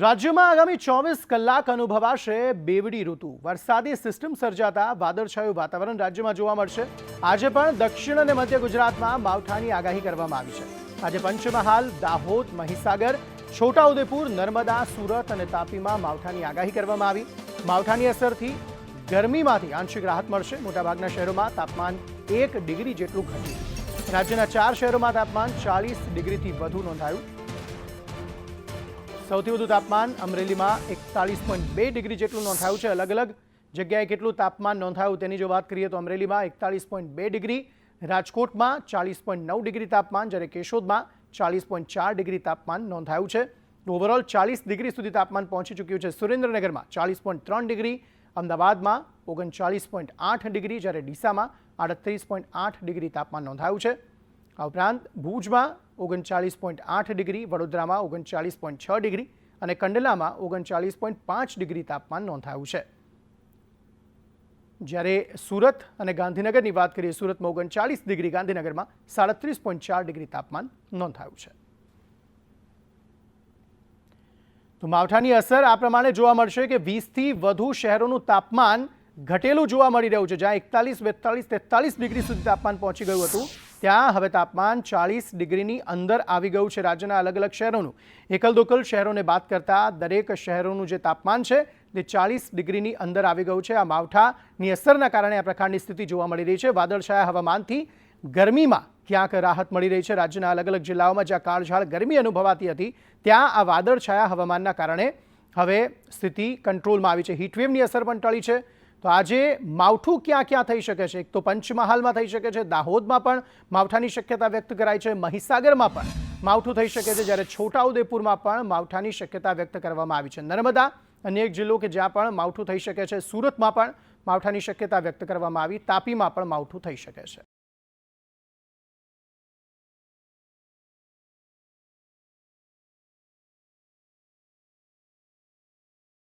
રાજ્યમાં આગામી ચોવીસ કલાક અનુભવાશે બેવડી ઋતુ. વરસાદી સિસ્ટમ સર્જાતા વાદળછાયું વાતાવરણ રાજ્યમાં જોવા મળશે. આજે પણ દક્ષિણ અને મધ્ય ગુજરાતમાં માવઠાની આગાહી કરવામાં આવી છે. આજે પંચમહાલ, દાહોદ, મહીસાગર, છોટાઉદેપુર, નર્મદા, સુરત અને તાપીમાં માવઠાની આગાહી કરવામાં આવી. માવઠાની અસરથી ગરમીમાંથી આંશિક રાહત મળશે. મોટાભાગના શહેરોમાં તાપમાન એક ડિગ્રી જેટલું ઘટ્યું. રાજ્યના ચાર શહેરોમાં તાપમાન ચાલીસ ડિગ્રીથી વધુ નોંધાયું. સૌથી વધુ તાપમાન અમરેલીમાં એકતાલીસ પોઈન્ટ બે ડિગ્રી જેટલું નોંધાયું છે. અલગ અલગ જગ્યાએ કેટલું તાપમાન નોંધાયું તેની જો વાત કરીએ તો અમરેલીમાં એકતાલીસ પોઈન્ટ બે ડિગ્રી, રાજકોટમાં ચાલીસ પોઈન્ટ નવ ડિગ્રી તાપમાન, જ્યારે કેશોદમાં ચાલીસ પોઈન્ટ ચાર ડિગ્રી તાપમાન નોંધાયું છે. ઓવરઓલ ચાલીસ ડિગ્રી સુધી તાપમાન પહોંચી ચૂક્યું છે સુરેન્દ્રનગરમાં, ચાલીસ પોઈન્ટ ત્રણ ડિગ્રી, અમદાવાદમાં ઓગણચાલીસ પોઈન્ટ આઠ ડિગ્રી, જ્યારે ડીસામાં આડત્રીસ પોઈન્ટ આઠ ડિગ્રી તાપમાન નોંધાયું છે. આ ઉપરાંત ભુજમાં ઓગણચાળીસ પોઈન્ટ આઠ ડિગ્રી, વડોદરામાં ઓગણચાળીસ પોઈન્ટ છ ડિગ્રી અને કંડલામાં ઓગણચાળીસ પોઈન્ટ પાંચ ડિગ્રી તાપમાન નોંધાયું છે. જ્યારે સુરત અને ગાંધીનગરની વાત કરીએ, સુરતમાં ઓગણચાળીસ ડિગ્રી, ગાંધીનગરમાં સાડત્રીસ પોઈન્ટ ચાર ડિગ્રી તાપમાન નોંધાયું છે. તો માવઠાની અસર આ પ્રમાણે જોવા મળશે કે વીસથી વધુ શહેરોનું તાપમાન ઘટેલું જોવા મળી રહ્યું છે, જ્યાં એકતાલીસ, બેતાલીસ, તેતાલીસ ડિગ્રી સુધી તાપમાન પહોંચી ગયું હતું. ત્યાં હવે તાપમાન ચાળીસ ડિગ્રીની અંદર આવી ગયું છે રાજ્યના અલગ અલગ શહેરોનું. એકલદોકલ શહેરોને બાદ કરતાં દરેક શહેરોનું જે તાપમાન છે તે ચાળીસ ડિગ્રીની અંદર આવી ગયું છે. આ માવઠાની અસરના કારણે આ પ્રકારની સ્થિતિ જોવા મળી રહી છે. વાદળછાયા હવામાનથી ગરમીમાં ક્યાંક રાહત મળી રહી છે. રાજ્યના અલગ અલગ જિલ્લાઓમાં જ્યાં કાળઝાળ ગરમી અનુભવાતી હતી, ત્યાં આ વાદળછાયા હવામાનના કારણે હવે સ્થિતિ કંટ્રોલમાં આવી છે. હીટવેવની અસર પણ ટળી છે. તો આજે માવઠું ક્યાં ક્યાં થઈ શકે છે? એક તો પંચમહાલમાં થઈ શકે છે, દાહોદમાં પણ માવઠાની શક્યતા વ્યક્ત કરાઈ છે, મહીસાગરમાં પણ માવઠું થઈ શકે છે, જ્યારે છોટાઉદેપુરમાં પણ માવઠાની શક્યતા વ્યક્ત કરવામાં આવી છે. નર્મદા અન્ય એક જિલ્લો કે જ્યાં પણ માવઠું થઈ શકે છે, સુરતમાં પણ માવઠાની શક્યતા વ્યક્ત કરવામાં આવી, તાપીમાં પણ માવઠું થઈ શકે છે.